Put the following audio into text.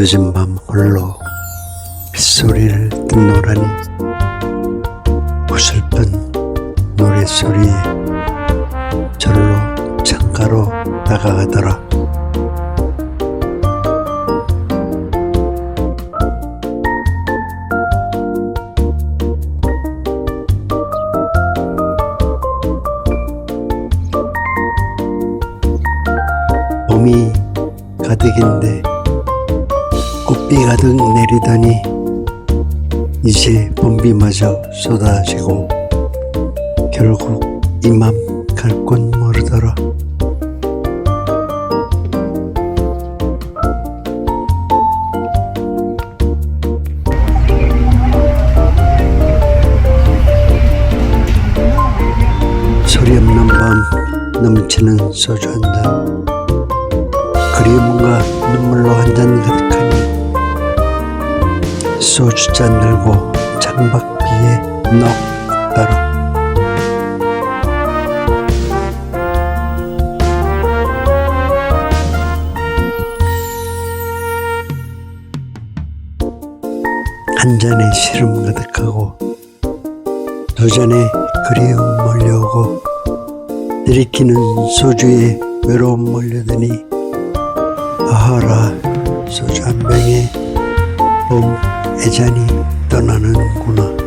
늦은 밤 홀로 빗소리를 듣노라니 구슬픈 노랫소리에 절로 창가로 다가가더라. 봄이 가득인데 꽃비 가득 내리더니. 이제 봄비마저 쏟아지고 결국 이 맘 갈 곳 모르더라. 소리 없는 밤 넘치는 소주 한잔. 그리움과 눈물로 한 잔 가득하니 소주잔 들고 창밖비에 넋 따라 한 잔에 시름 가득하고 두 잔에 그리움 몰려오고 들이키는 소주에 외로움 몰려드니 아하라 소주 한 병에 봄 애잔이 떠나는구나